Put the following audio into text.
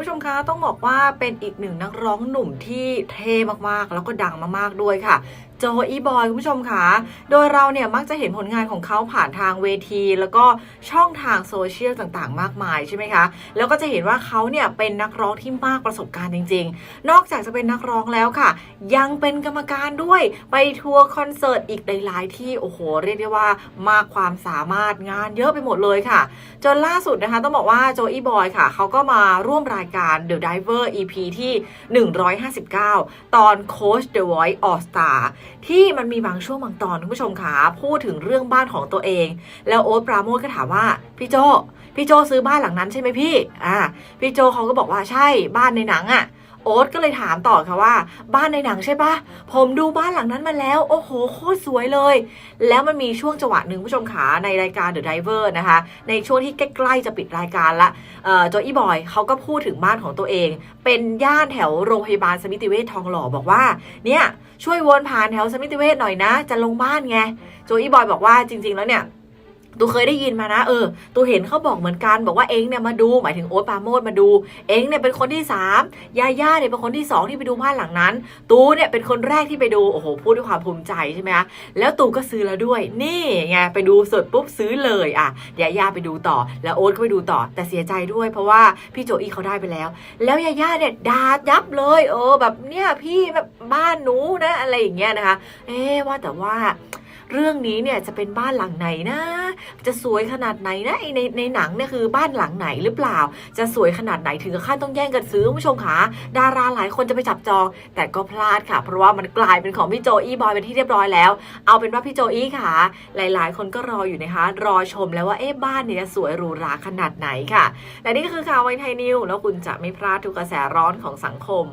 ผู้ชมคะต้องบอกว่าเป็นอีกหนึ่งนักร้องหนุ่มที่เท่มากๆ แล้วก็ดังมากๆด้วยค่ะ โจอีบอยคุณผู้ชมคะโดยเราเนี่ยมักจะเห็นผลงานของเขาผ่านทางเวที แล้วก็ช่องทางโซเชียลต่างๆ มากมายใช่ไหมคะ แล้วก็จะเห็นว่าเขาเนี่ยเป็นนักร้องที่มากประสบการณ์จริง ๆ นอกจากจะเป็นนักร้องแล้วค่ะ ยังเป็นกรรมการด้วยไปทัวร์คอนเสิร์ตอีกหลายๆที่โอ้โหเรียกได้ว่ามากความสามารถงานเยอะไปหมดเลยค่ะ จนล่าสุดนะคะต้องบอกว่าโจอีบอยค่ะเขาก็มาร่วมรายการ The Diver EP ที่ 159 ตอน Coach The Voice All Star ที่มันมีบางช่วงบางตอนคุณผู้ชมคะพูดถึงเรื่องบ้านของตัวเอง แล้วโอ๊ตปราโมทก็ถามว่าพี่โจพี่โจซื้อบ้านหลังนั้นใช่ไหมพี่อ่าพี่โจเขาก็บอกว่าใช่บ้านในหนังอะ่ะ โอ๊ตก็เลยถามต่อค่ะว่า บ้านในหนังใช่ปะผมดูบ้านหลังนั้นมาแล้ว โอ้โหโคตรสวยเลย แล้วมันมีช่วงจังหวะหนึ่งผู้ชมขาในรายการ The Diver นะคะ ในช่วงที่ใกล้ๆจะปิดรายการละเอ่อโจอี้บอยเขาก็พูดถึงบ้านของตัวเอง เป็นย่านแถวโรงพยาบาลสมิติเวชทองหล่อบอกว่า เนี่ยช่วยวนผ่านแถวสมิติเวชหน่อยนะ จะลงบ้านไงโจอี้บอยบอกว่าจริง ๆ แล้วเนี่ย ตูเคยได้ยินมานะ เออตูเห็นเขาบอกเหมือนกัน บอกว่าเองเนี่ยมาดูหมายถึงโอ๊ตปาโมดมาดู เองเนี่ยเป็นคนที่สามยาย่าเนี่ยเป็นคนที่สองที่ไปดูบ้านหลังนั้น ตูเนี่ยเป็นคนแรกที่ไปดูโอ้โหพูดด้วยความภูมิใจใช่ไหมคะแล้วตูก็ซื้อแล้วด้วย นี่ไงไปดูสดปุ๊บซื้อเลยอะยาย่าไปดูต่อ แล้วโอ๊ตก็ไปดูต่อ แต่เสียใจด้วย เพราะว่าพี่โจอี้เขาได้ไปแล้ว แล้วยาย่าเนี่ยด่ายับเลย เออแบบเนี่ยพี่แบบบ้านหนูนะอะไรอย่างเงี้ยนะคะ เอ๊ว่าแต่ว่า เรื่องนี้เนี่ยจะเป็นบ้านหลังไหนนะ จะสวยขนาดไหนนะในในหนังเนี่ยคือบ้านหลังไหนหรือเปล่า จะสวยขนาดไหนถึงขั้นต้องแย่งกันซื้อคุณผู้ชมคะดาราหลายคนจะไปจับจอง แต่ก็พลาดค่ะ เพราะว่ามันกลายเป็นของพี่โจอี้บอยเป็นที่เรียบร้อยแล้ว เอาเป็นว่าพี่โจอี้ค่ะ หลาย ๆ คนก็รออยู่นะคะ รอชมแล้วว่าเอ๊ะบ้านเนี่ยสวยหรูหราขนาดไหนค่ะและนี่ก็คือข่าวไวไทยนิวแล้วคุณจะไม่พลาดทุกกระแสร้อนของสังคม